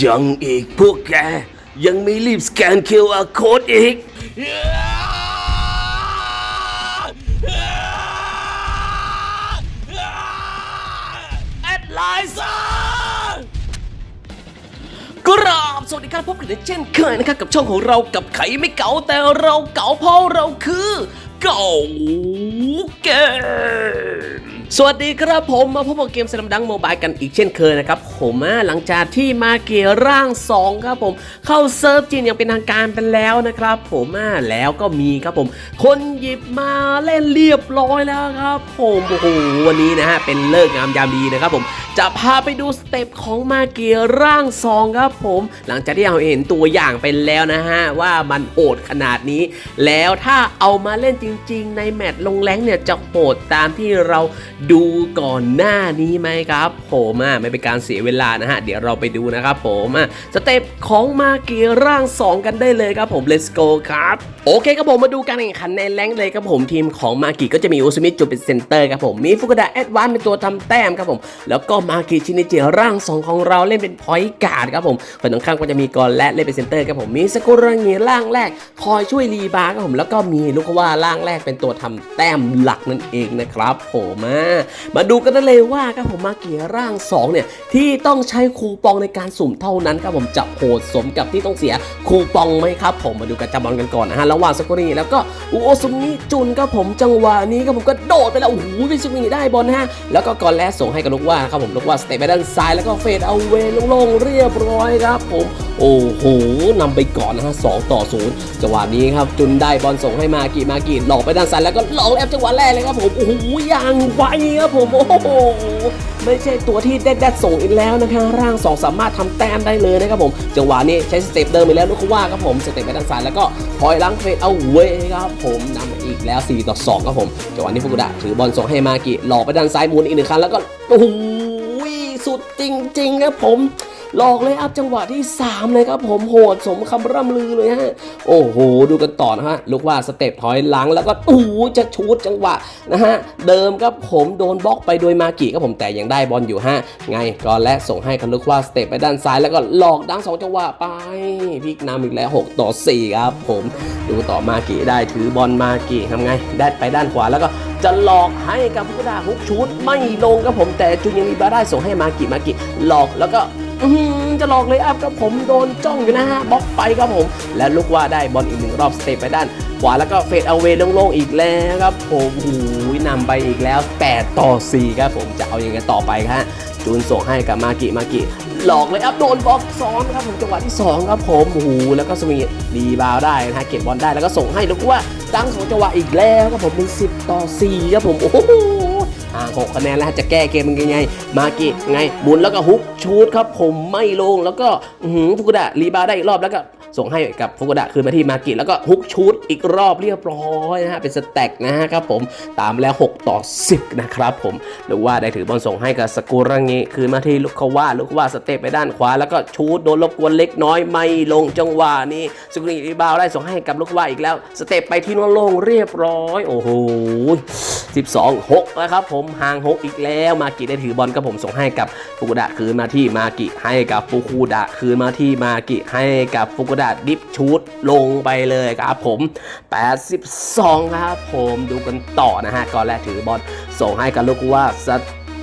ยังอีกพวกแก ยังไม่รีบสแกน QR Code อีก แอดไลน์กราบสวัสดีครับพบกันในเช่นเคยนะครับกับช่องของเรากับไขไม่เก๋าแต่เราเก๋าเพราะเราคือเก๋าเกมสวัสดีครับผมมาพบกับเกมสลัมดังโมบายกันอีกเช่นเคยนะครับ ผมอะหลังจากที่มาเกียร่าง 2 ครับผม เข้าเซิร์ฟจีนอย่างเป็นทางการไปแล้วนะครับ ผมอะแล้วก็มีครับผม คนหยิบมาเล่นเรียบร้อยแล้วครับ ผมโอ้โหวันนี้นะฮะเป็นเลิกงามยามดีนะครับผมจะพาไปดูสเต็ปของมาเกียร่างซองครับผม หลังจากที่เราเห็นตัวอย่างไปแล้วนะฮะ ว่ามันโหดขนาดนี้ แล้วถ้าเอามาเล่นจริง ๆ ในแมตช์ลงแรงเนี่ย จะโหดตามที่เราดูก่อนหน้านี้ไหมครับ ผมอะไม่เป็นการเสียเวลานะฮะ เดี๋ยวเราไปดูนะครับผมสเต็ปของมาเกียร่าง 2 กันได้เลยครับผม let's go ครับโอเคครับผมมาดูการแข่งขันในแรงเลยครับผมทีมของมากิก็จะมีอุสมิจูเป็นเซนเตอร์ครับผมมีฟุกุดะแอดวานเป็นตัวทำแต้มครับผม แล้วก็มากิชินิจิร่าง 2 ของเราเล่นเป็นพอยต์การ์ดครับผมฝั่งตรงข้ามก็จะมีกอนและเล่นเป็นเซนเตอร์ครับผมมีสกุระงีร่างแรก คอยช่วยรีบาร์ครับผมแล้วก็มีลูกว่าร่างแรกเป็นตัวทำแต้มหลักนั่นเองนะครับผมมาดูกันได้เลยว่าครับผมมากิร่าง 2 เนี่ยที่ต้องใช้คูปองในการสุ่มเท่านั้นครับผมจะโหดสมกับที่ต้องเสียคูปองไหมครับผมมาดูกันจับอลกันก่อนนะฮะระหว่างสกุรีแล้วก็อุโอซุมิจุนครับผมจังหวะนี้ครับผมก็โดดไปแล้วโอ้โหวิซุมิได้บอลนะฮะแล้วก็ก่อนแลส่งให้กับลูกว่าครับผมลูกว่าสเตปไปด้านซ้ายแล้วก็เฟดเอาเวโล่งๆเรียบร้อยครับผมโอ้โหนำไปก่อนนะฮะสองต่อศูนย์จังหวะนี้ครับจุนได้บอลส่งให้มากิมากิหลอกไปด้านซ้ายแล้วก็หลอกแอบจังหวะแรกเลยครับผมโอ้โหย่างไวครับผมโอ้โห ไม่ใช่ตัวที่แดดๆส่งอีกแล้วนะครับร่างสองสามารถทำแต้มได้เลยนะครับผมจังหวะนี้ใช้สเต็ปเดิมไปแล้วลูกว่าครับผมสเต็ปไปด้านซ้ายแล้วก็พอยล้างเฟดเอาเวครับผมนำมาอีกแล้ว4ต่อ2ครับผมจังหวะนี้ฟุกุดะถือบอลส่งให้มากิหลอกไปด้านซ้ายหมุนอีกหนึ่งครั้งแล้วก็โอ้โหสุดจริงๆครับผม หลอกเลยอัพจังหวะที่ 3 เลยครับผมโหดสมคำร่ำลือเลยฮะโอ้โห ดูกันต่อนะฮะลูกว่าสเต็ปถอยหลังแล้วก็โอ้จะชูดจังหวะนะฮะเดิมครับผมโดนบล็อกไปโดยมากิครับผมแต่ยังได้บอลอยู่ฮะไงก่อนและส่งให้กับลูกว่าสเต็ปไปด้านซ้ายแล้วก็หลอกดังสองจังหวะไปพลิกนำอีกแล้ว 6 ต่อ 4 ครับผมดูต่อมากิได้ถือบอลมากิทำไงได้ไปด้านขวาแล้วก็จะหลอกให้กับฟุกุดาฮุกชูดไม่ลงครับผมแต่จุนยังมีบาได้ส่งให้มากิมากิหลอกแล้วก็ จะหลอกเลยอัพครับผมโดนจ้องอยู่นะฮะบล็อกไปครับผม และลูกว่าได้บอลอีกหนึ่งรอบสเตปไปด้านขวาแล้วก็เฟดเอาเวโล่งๆอีกแล้วครับผมหูยนำไปอีกแล้ว 8 ต่อ 4 ครับผมจะเอาอยังไงต่อไปครับจูนส่งให้กับมากิมากิหลอกเลยอัพโดนบล็อกซ้อนครับผมจังหวะที่ 2 ครับผมโอ้โหแล้วก็สวีดีบาวได้นะฮะเก็บบอลได้แล้วก็ส่งให้ลูกว่าดังสองจังหวะอีกแล้วครับผมเป็น10 ต่อ 4 ครับผมโอ้โห อ่าหกคะแนนแล้วฮะจะแก้เกมยังไง มากิไงหมุนแล้วก็ฮุกชูดครับผมไม่ลงแล้วก็หืมฟุกุดะรีบาได้อีกรอบแล้วก็ ส่งให้กับฟุกุดะคืนมาที่มากิแล้วก็ฮุกชูดอีกรอบเรียบร้อยนะฮะเป็นสแต็กนะฮะครับผมตามแล้ว 6 ต่อ 10 นะครับผมหรือว่าได้ถือบอลส่งให้กับสกุรังิคืนมาที่ลูกเขาว่าลูกว่าสเตปไปด้านขวาแล้วก็ชูดโดนรบกวนเล็กน้อยไม่ลงจังหวะนี้สกุรังิรีบาวได้ส่งให้กับลูกว่าอีกแล้ว สเตปไปที่โล่งเรียบร้อย โอ้โห12 6แล้วครับผมห่าง 6 อีกแล้วมากิได้ถือบอลครับผมส่งให้กับฟุกุดะคืนมาที่มากิให้กับฟุกุดะคืนมาที่มากิให้กับฟุกุดะดิฟชูดลงไปเลยครับผม 82 ครับผมดูกันต่อนะฮะก่อนแรกถือบอลส่งให้กับลูกว่าส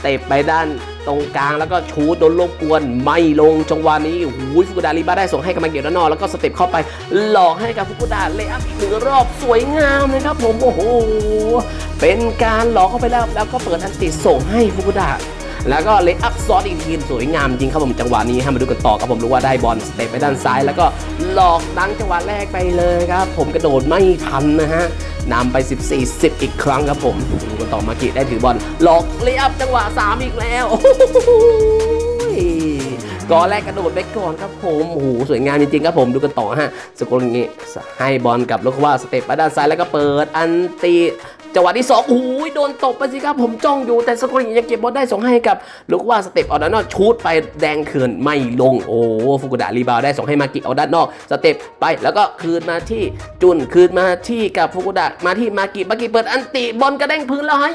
เตปไปด้านตรงกลางแล้วก็ชูดโดนรบกวนไม่ลงจังหวะนี้หูยฟุกุดะรีบาได้ส่งให้กับมาเกียวด้านนอกแล้วก็สเต็ปเข้าไปหลอกให้กับฟุกุดะเลอัพอีกหนึ่งรอบสวยงามเลยครับผมโอ้โหเป็นการหลอกเข้าไปแล้วแล้วก็เปิดอันติส่งให้ฟุกุดะ แล้วก็เลย์อัพซอสอีกทีสวยงามจริงครับผมจังหวะนี้ให้มาดูกันต่อครับผมรู้ว่าได้บอลสเตปไปด้านซ้าย แล้วก็หลอกดังจังหวะแรกไปเลยครับผมกระโดดไม่ทันนะฮะนำไป 14 10 อีกครั้งครับผมดูกันต่อมากิได้ถือบอลหลอกเลย์อัพจังหวะ 3 อีกแล้วโอ้โหกกอแรกกระโดดไปก่อนครับผมโอ้โหสวยงามจริงๆครับผมดูกันต่อฮะสกุลงี้ให้บอลกับลูกว่าสเตปมาด้านซ้ายแล้วก็เปิดอันตี จังหวะที่สองโอ้โหโดนตบไปสิครับผมจ้องอยู่แต่สกุลงี้ยังเก็บบอลได้ส่งให้กับลูกว่าสเต็ปเอาด้านนอกชูดไปแดงเขื่อนไม่ลงโอ้ฟุกุดะรีบาวได้ส่งให้มากิเอาด้านนอกสเต็ปไปแล้วก็คืนมาที่จุนคืนมาที่กับฟุกุดะมาที่มากิมากิเปิดอันติบอลกระเด้งพื้นแล้วให้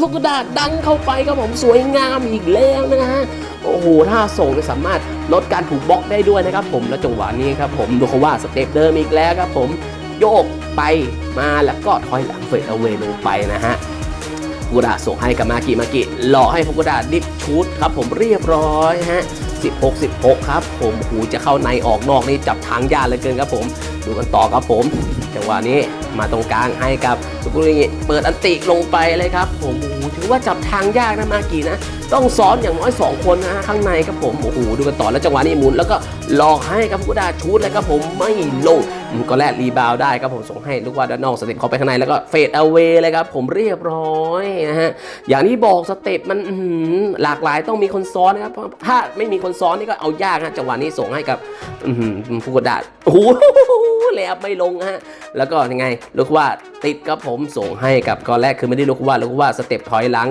ฟุกุดะดังเข้าไปครับผมสวยงามอีกแล้วนะฮะโอ้โห ถ้าส่งสามารถลดการถูกบล็อกได้ด้วยนะครับผม แล้วจังหวะนี้ครับผมดูเขาว่าสเต็ปเดิมอีกแล้วครับผม โยกไปมาแล้วก็ถอยหลังเฟดเอาเวลงไปนะฮะฟุกุดะส่งให้กับมากิมากิหล่อให้ฟุกุดะดิฟชุดครับผมเรียบร้อยฮะ 16 16 ครับ ผมโอ้โหจะเข้าในออกนอกนี่จับทางยากเหลือเกินครับผม ดูกันต่อครับผมจังหวะนี้มาตรงกลางให้กับสุกุริเปิดอันติลงไปเลยครับ ผมโอ้โหถือว่าจับทางยากนะมากินะต้องซ้อนอย่างน้อย 2 คนนะฮะข้างในครับผมโอ้โหดูกันต่อแล้วจังหวะนี้หมุนแล้วก็หลอกให้กับกุดาชูดเลยครับผมไม่ลงก็แลดรีบาวได้ครับผมส่งให้ลูกว่าด้านนอกสเต็ปเข้าไปข้างในแล้วก็เฟดเอาเวเลยครับผมเรียบร้อยนะฮะอย่างที่บอกสเต็ปมันหลากหลายต้องมีคนซ้อนนะครับถ้าไม่มีคนซ้อนนี่ก็เอายากฮะจังหวะนี้ส่งให้กับอื้อหือฟุกุดาโอ้โหแล้วไม่ลงฮะแล้วก็ยังไงลูกว่าติดครับผมส่งให้กับกอแรกคือไม่ได้ลูกว่าลูกว่าสเต็ปถอยหลัง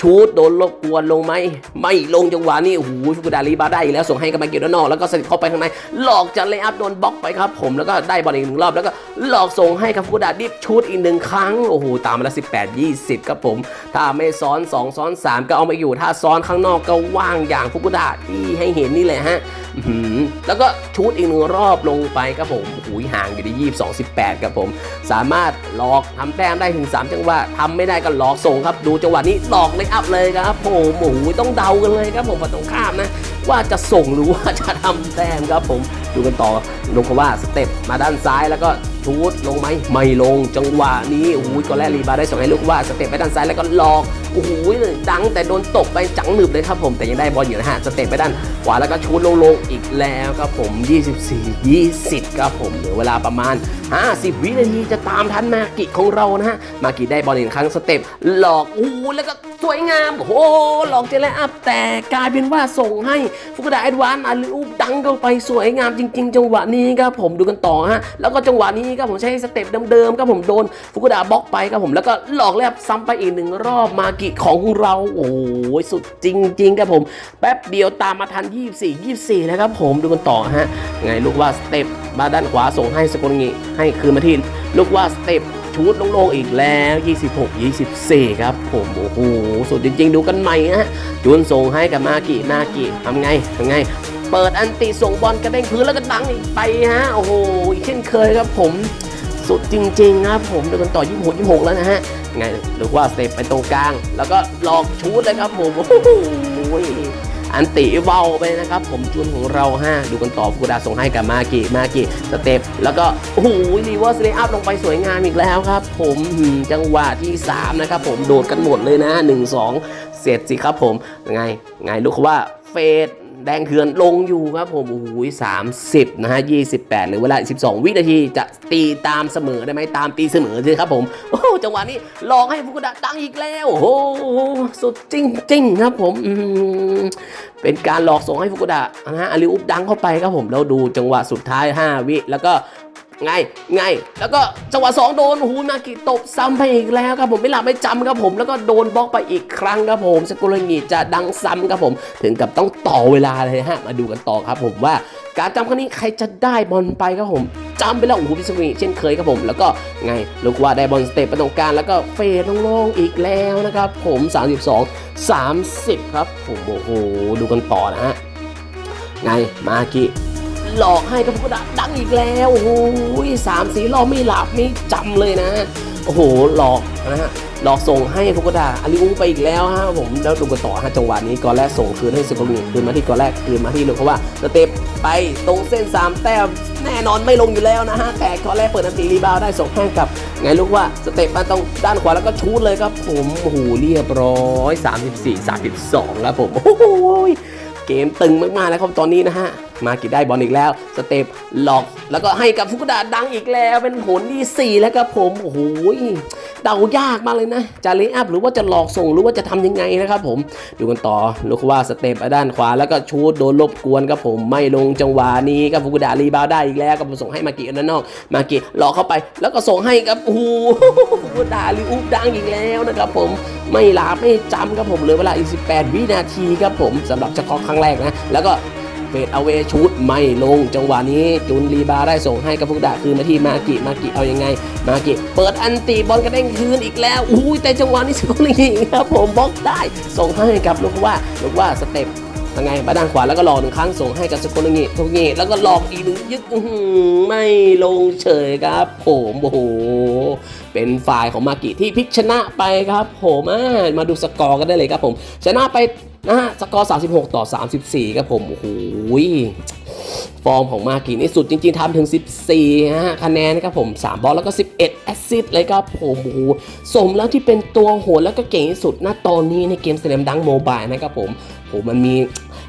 ชูดโดนรบกวนลงไหมไม่ลงจังหวะนี้โอ้โหฟุกุดาลีบาได้อีกแล้วส่งให้กับมาเกียวด้านนอกแล้วก็สเต็ปเข้าไปข้างในหลอกจะเลย์อัพโดนบล็อกไปครับผมแล้วก็ได้บอลอีกหนึ่งรอบแล้วก็หลอกส่งให้กับฟุกุดาดิฟชูดอีกหนึ่งครั้งโอ้โหตามมาแล้ว18 20ครับผม ถ้าไม่ซ้อน 2 ซ้อน 3 ก็เอามาอยู่ถ้าซ้อนข้างนอกก็ว่างอย่างฟุกุดาที่ให้เห็นนี่แหละฮะ แล้วก็ชูดอีกหนึ่งรอบลงไปครับผมหูยห่างอยู่ที่ยี่สองสิบแปดครับผม สามารถหลอกทำแต้มได้ถึง 3 จังหวะทำไม่ได้ก็หลอกส่งครับ ดูจังหวะนี้หลอกเลยอัพเลยครับผมโอ้โหต้องเดากันเลยครับผมฝั่งตรงข้ามนะ ว่าจะส่งหรือว่าจะทำแต้มครับผม ดูกันต่อลงคำว่าสเต็ปมาด้านซ้ายแล้วก็ชูดลงไหมไม่ลงจังหวะนี้โอ้โหก็แลรีบาร์ได้ส่งให้ลูกว่าสเต็ปไปด้านซ้ายแล้วก็หลอกโอ้โหดังแต่โดนตกไปจังหนึบเลยครับผมแต่ยังได้บอลอยู่นะฮะสเต็ปไปด้านขวาแล้วก็ชูดลงลงอีกแล้วครับผม 24 20ครับผมเหลือเวลาประมาณ 50 วินาทีจะตามทันมากิของเรานะฮะมากิได้บอลอีกครั้งสเต็ปหลอกโอ้โหแล้วก็สวยงามโอ้หลอกเจเลอัพแต่กลายเป็นว่าส่งให้ฟุกุดะแอดวานอาลิอุ บดังเข้าไปสวยงามจริง ๆ จังหวะนี้ครับผมดูกันต่อฮะแล้วก็จังหวะนี้ครับผมใช้สเต็ปเดิมๆครับผมโดนฟุกุดะบล็อกไปครับผมแล้วก็หลอกแลบซ้ำไปอีกหนึ่งรอบมากิของเราโอ้โหสุดจริงๆครับผมแป๊บเดียวตามมาทัน 24 24แล้วครับผมดูกันต่อฮะไงลูกว่าสเต็ปมาด้านขวาส่งให้สกุลงิให้คืนมาที่ลูกว่าสเต็ปชูดลงๆอีกแล้ว 26 24 ครับผม โอ้โห สุดจริงๆ ดูกันใหม่ฮะจูนส่งให้กับมากิมากิทำไงทำไง เปิดอันติส่งบอลกระเด้งพื้นแล้วก็ดังอีกไปฮะ โอ้โหอีกเช่นเคยครับผมสุดจริงๆครับผมดูกันต่อ 26 26 แล้วนะฮะ ไงหรือว่าสเตปไปตรงกลาง แล้วก็หลอกชูดเลยครับผม โอ้โหอันติเบาไปนะครับ ผมจุนของเราฮะดูกันต่อฟุกุดาส่งให้กับมากิมากิสเต็ปแล้วก็โอ้โหรีเวอร์สเลอัพลงไปสวยงามอีกแล้วครับ ผมจังหวะที่ 3 นะครับผมโดดกันหมดเลยนะ 1 2 เสร็จสิครับผมไงไงลูกว่าเฟด ดงเถื่อนลงอยู่ครับผมโอ้โหสามสิบนะฮะยี่สิบแปดหรือเวลาสิบสองวินาทีจะตีตามเสมอได้ไหมตามตีเสมอสิครับผมโอ้จังหวะนี้ลองให้ฟุกุดะดังอีกแล้วโอ้โหสุดจริงจริงครับผมเป็นการหลอกส่งให้ฟุกุดะนะฮะอาริอุบดังเข้าไปครับผมเราดูจังหวะสุดท้าย 5 วิแล้วก็ ไงไง แล้วก็จังหวะ2โดนหูนากิตบซ้ำไปอีกแล้วครับผมไม่หลับไม่จำครับผมแล้วก็โดนบล็อกไปอีกครั้งครับผมสกุลงิจะดังซ้ำครับผม ถึงกับต้องต่อเวลาเลยฮะมาดูกันต่อครับผมว่าการจำครั้งนี้ใครจะได้บอลไปครับผมจำไปแล้วโอ้โหพิสกุลเช่นเคยครับผม แล้วก็ไงลูกว่าได้บอลสเตปไปตรงกลางแล้วก็เฟดลงๆอีกแล้วนะครับผม 32 30 ครับผมโอ้โหดูกันต่อนะฮะไงมากิ หลอกให้กับฟุกุดะดังอีกแล้ว โอ้โหสามสีรอบไม่หลับไม่จำเลยนะ โอ้โห หลอกนะฮะ หลอกส่งให้ฟุกดะอาริอุไปอีกแล้วฮะผมแล้วดูกันต่อฮะจังหวะนี้ก่อนแรกส่งคืนให้สุโกมิคืนมาที่ก่อนแรกคืนมาที่ลูกเพราะว่าสเต็ปไปตรงเส้น 3 แต้มแน่นอนไม่ลงอยู่แล้วนะฮะ แต่ก่อนแรกเปิดอันตีรีบาวได้ส่งให้กับ ไงลูกว่าสเต็ปมาตรงด้านขวาแล้วก็ชูดเลยครับผมโอ้โหเรียบร้อย 34 32 แล้วผมโอ้โหเกมตึงมากๆแล้วครับตอนนี้นะฮะ มากิได้บอลอีกแล้ว สเต็ปหลอก แล้วก็ให้กับฟุกุดะดังอีกแล้ว เป็นผลที่ 4 แล้วครับผม โอ้โหเดายากมากเลยนะ จะเลย์อัพหรือว่าจะหลอกส่งหรือว่าจะทำยังไงนะครับผม ดูกันต่อลูกว่าสเต็ปด้านขวาแล้วก็ชูดโดนรบกวนครับผม ไม่ลงจังหวะนี้ครับฟุกุดะรีบาวได้อีกแล้วก็ส่งให้มากิด้านนอก มากิหลอกเข้าไป แล้วก็ส่งให้ครับโอ้โหฟุกุดะรีอุบดังอีกแล้วนะครับผมไม่ลาไม่จำครับผมเหลือเวลาอีก 18 วินาทีครับผมสำหรับจะเคาะครั้งแรกนะ แล้วก็ เฟดเอาเวชุดไม่ลงจังหวะนี้จุนรีบาได้ส่งให้กับฟุกดะคืนมาที่มากิมากิเอายังไง มากิเปิดอันตีบอลกระเด้งคืนอีกแล้วอุ้ยแต่จังหวะนี้สกอร์ลิงครับผมบล็อกได้ส่งให้กับลูกว่าลูกว่าสเต็ปยังไงมาด้านขวาแล้วก็หลอกหนึ่งครั้งส่งให้กับสกุลงิทุกงิแล้วก็หลอกอีกหนึ่งยึกอื้อหือไม่ลงเฉยครับผมโอ้โหเป็นฝ่ายของมากิที่พลิกชนะไปครับผมามาดูสกอร์กันได้เลยครับผม ชนะไป นะฮะสกอร์ 36 ต่อ 34 ครับผมโอ้โหฟอร์มของมากินี่สุดจริงๆทำถึง 14ฮะคะแนนนะครับผม 3 บอลแล้วก็ 11 แอสซิสต์เลยครับผมโอ้โหสมแล้วที่เป็นตัวโหดแล้วก็เก่งที่สุดณตอนนี้ในเกมเสแลมดังโมบายนะครับผมโหมันมี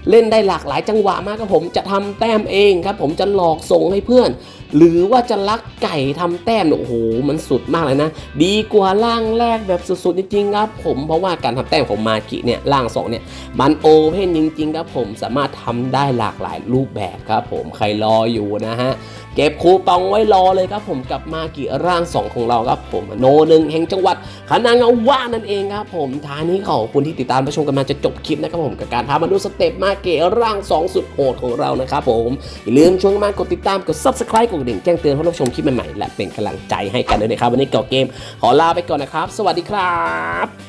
เล่นได้หลากหลายจังหวะมากครับผมจะทำแต้มเองครับผมจะหลอกส่งให้เพื่อน หรือว่าจะลักไก่ทำแต้มโอ้โหมันสุดมากเลยนะ ดีกว่าล่างแรกแบบสุดๆจริงๆครับผมเพราะว่าการทำแต้มของมากิเนี่ยล่างสองเนี่ยมันโอเพนจริงๆครับผมสามารถทำได้หลากหลายรูปแบบครับผมใครรออยู่นะฮะ เก็บคูปองไว้รอเลยครับผมกับมากิร่าง 2 ของเราครับผมโนหนึ่งแห่งจังหวัดคณะเงาว่านั่นเองครับผมทานี้ขอบคุณที่ติดตามรับชมกันมาจะจบคลิปนะครับผมกับการพามาดูสเต็ปมาเกะร่าง 2 สุดโหดของเรานะครับผมอย่าลืมช่วนกันมากดติดตามกด subscribe กดกระดิ่งแจ้งเตือนเพื่อรับชมคลิปใหม่ๆและเป็นกำลังใจให้กันด้วยนะครับวันนี้เก่าเกม ขอลาไปก่อนนะครับ สวัสดีครับ